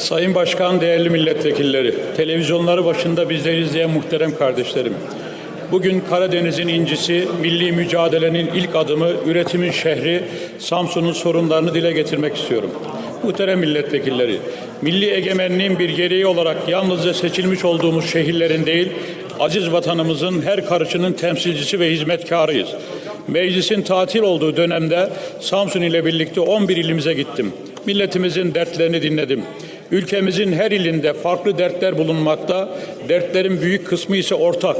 Sayın Başkan, değerli milletvekilleri, televizyonları başında bizleri izleyen muhterem kardeşlerim. Bugün Karadeniz'in incisi, milli mücadelenin ilk adımı, üretimin şehri, Samsun'un sorunlarını dile getirmek istiyorum. Muhterem milletvekilleri, milli egemenliğin bir gereği olarak yalnızca seçilmiş olduğumuz şehirlerin değil, aziz vatanımızın her karışının temsilcisi ve hizmetkarıyız. Meclisin tatil olduğu dönemde Samsun ile birlikte 11 ilimize gittim. Milletimizin dertlerini dinledim. Ülkemizin her ilinde farklı dertler bulunmakta. Dertlerin büyük kısmı ise ortak.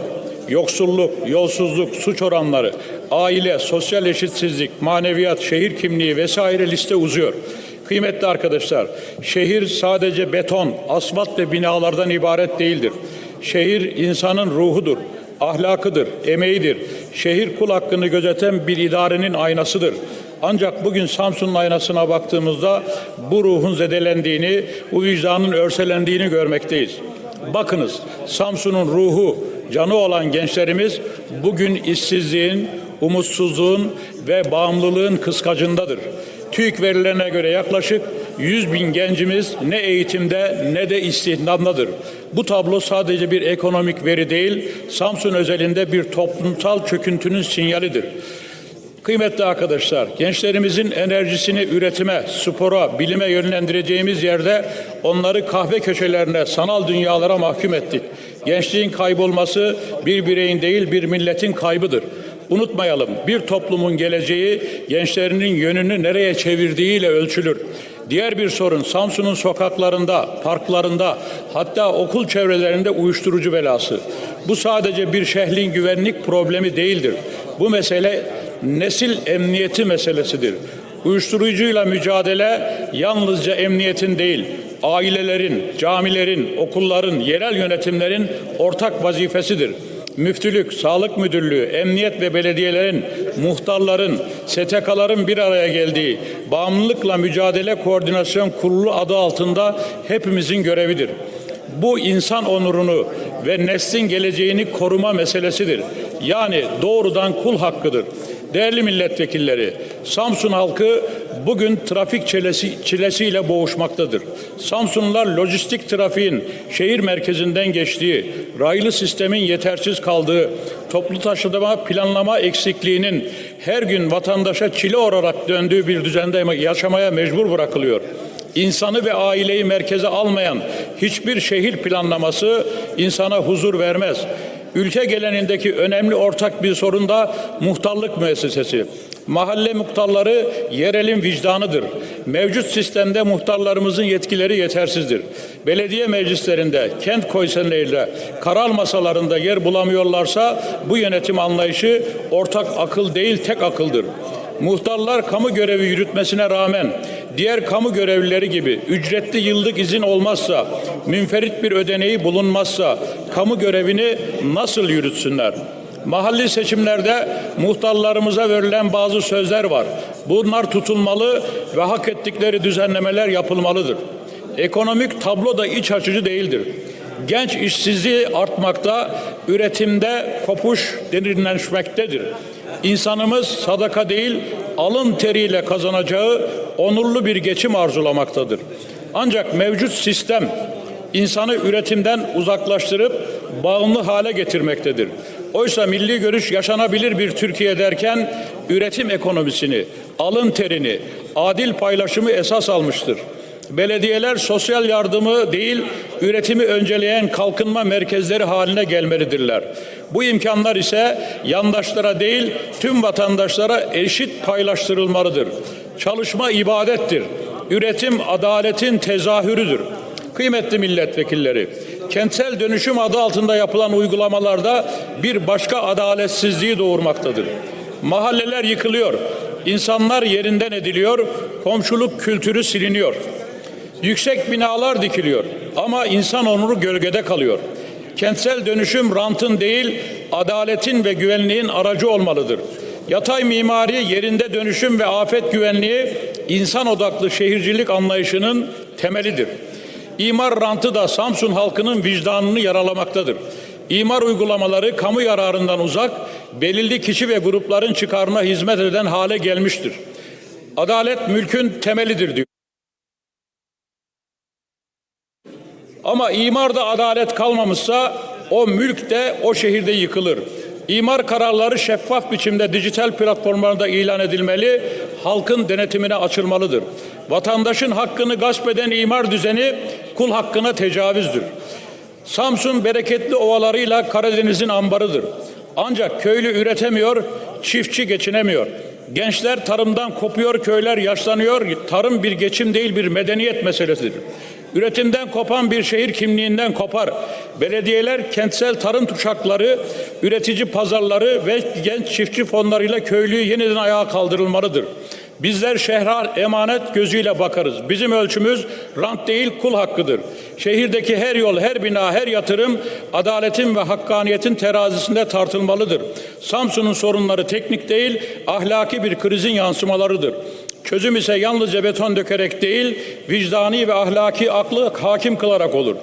Yoksulluk, yolsuzluk, suç oranları, aile, sosyal eşitsizlik, maneviyat, şehir kimliği vesaire liste uzuyor. Kıymetli arkadaşlar, şehir sadece beton, asfalt ve binalardan ibaret değildir. Şehir insanın ruhudur, ahlakıdır, emeğidir. Şehir kul hakkını gözeten bir idarenin aynasıdır. Ancak bugün Samsun'un aynasına baktığımızda bu ruhun zedelendiğini, bu vicdanın örselendiğini görmekteyiz. Bakınız Samsun'un ruhu, canı olan gençlerimiz bugün işsizliğin, umutsuzluğun ve bağımlılığın kıskacındadır. TÜİK verilerine göre yaklaşık 100 bin gencimiz ne eğitimde ne de istihdamdadır. Bu tablo sadece bir ekonomik veri değil, Samsun özelinde bir toplumsal çöküntünün sinyalidir. Kıymetli arkadaşlar, gençlerimizin enerjisini üretime, spora, bilime yönlendireceğimiz yerde onları kahve köşelerine, sanal dünyalara mahkum ettik. Gençliğin kaybolması bir bireyin değil bir milletin kaybıdır. Unutmayalım, bir toplumun geleceği gençlerinin yönünü nereye çevirdiğiyle ölçülür. Diğer bir sorun Samsun'un sokaklarında, parklarında hatta okul çevrelerinde uyuşturucu belası. Bu sadece bir şehrin güvenlik problemi değildir. Bu mesele nesil emniyeti meselesidir. Uyuşturucuyla mücadele yalnızca emniyetin değil, ailelerin, camilerin, okulların, yerel yönetimlerin ortak vazifesidir. Müftülük, sağlık müdürlüğü, emniyet ve belediyelerin, muhtarların, STK'ların bir araya geldiği bağımlılıkla mücadele koordinasyon kurulu adı altında hepimizin görevidir. Bu insan onurunu ve neslin geleceğini koruma meselesidir. Yani doğrudan kul hakkıdır. Değerli milletvekilleri, Samsun halkı bugün trafik çilesi, çilesiyle boğuşmaktadır. Samsunlular lojistik trafiğin şehir merkezinden geçtiği, raylı sistemin yetersiz kaldığı, toplu taşıma planlama eksikliğinin her gün vatandaşa çile olarak döndüğü bir düzende yaşamaya mecbur bırakılıyor. İnsanı ve aileyi merkeze almayan hiçbir şehir planlaması insana huzur vermez. Ülke gelenindeki önemli ortak bir sorun da muhtarlık müessesesi. Mahalle muhtarları yerelin vicdanıdır. Mevcut sistemde muhtarlarımızın yetkileri yetersizdir. Belediye meclislerinde, kent konseyleriyle, karar masalarında yer bulamıyorlarsa bu yönetim anlayışı ortak akıl değil tek akıldır. Muhtarlar kamu görevi yürütmesine rağmen diğer kamu görevlileri gibi ücretli yıllık izin olmazsa, münferit bir ödeneği bulunmazsa kamu görevini nasıl yürütsünler? Mahalli seçimlerde muhtarlarımıza verilen bazı sözler var. Bunlar tutulmalı ve hak ettikleri düzenlemeler yapılmalıdır. Ekonomik tablo da iç açıcı değildir. Genç işsizliği artmakta, üretimde kopuş derinleşmektedir. İnsanımız sadaka değil, alın teriyle kazanacağı onurlu bir geçim arzulamaktadır. Ancak mevcut sistem insanı üretimden uzaklaştırıp bağımlı hale getirmektedir. Oysa milli görüş yaşanabilir bir Türkiye derken üretim ekonomisini, alın terini, adil paylaşımı esas almıştır. Belediyeler sosyal yardımı değil, üretimi önceleyen kalkınma merkezleri haline gelmelidirler. Bu imkanlar ise yandaşlara değil, tüm vatandaşlara eşit paylaştırılmalıdır. Çalışma ibadettir. Üretim adaletin tezahürüdür. Kıymetli milletvekilleri, kentsel dönüşüm adı altında yapılan uygulamalarda bir başka adaletsizliği doğurmaktadır. Mahalleler yıkılıyor, insanlar yerinden ediliyor, komşuluk kültürü siliniyor. Yüksek binalar dikiliyor ama insan onuru gölgede kalıyor. Kentsel dönüşüm rantın değil, adaletin ve güvenliğin aracı olmalıdır. Yatay mimari yerinde dönüşüm ve afet güvenliği insan odaklı şehircilik anlayışının temelidir. İmar rantı da Samsun halkının vicdanını yaralamaktadır. İmar uygulamaları kamu yararından uzak, belirli kişi ve grupların çıkarına hizmet eden hale gelmiştir. Adalet mülkün temelidir diyor. Ama imarda adalet kalmamışsa o mülk de o şehirde yıkılır. İmar kararları şeffaf biçimde dijital platformlarda ilan edilmeli, halkın denetimine açılmalıdır. Vatandaşın hakkını gasp eden imar düzeni kul hakkına tecavüzdür. Samsun bereketli ovalarıyla Karadeniz'in ambarıdır. Ancak köylü üretemiyor, çiftçi geçinemiyor. Gençler tarımdan kopuyor, köyler yaşlanıyor. Tarım bir geçim değil bir medeniyet meselesidir. Üretimden kopan bir şehir kimliğinden kopar. Belediyeler kentsel tarım tuşakları, üretici pazarları ve genç çiftçi fonlarıyla köylüyü yeniden ayağa kaldırılmalıdır. Bizler şehre emanet gözüyle bakarız. Bizim ölçümüz rant değil kul hakkıdır. Şehirdeki her yol, her bina, her yatırım adaletin ve hakkaniyetin terazisinde tartılmalıdır. Samsun'un sorunları teknik değil, ahlaki bir krizin yansımalarıdır. Çözüm ise yalnızca beton dökerek değil, vicdani ve ahlaki aklı hakim kılarak olur.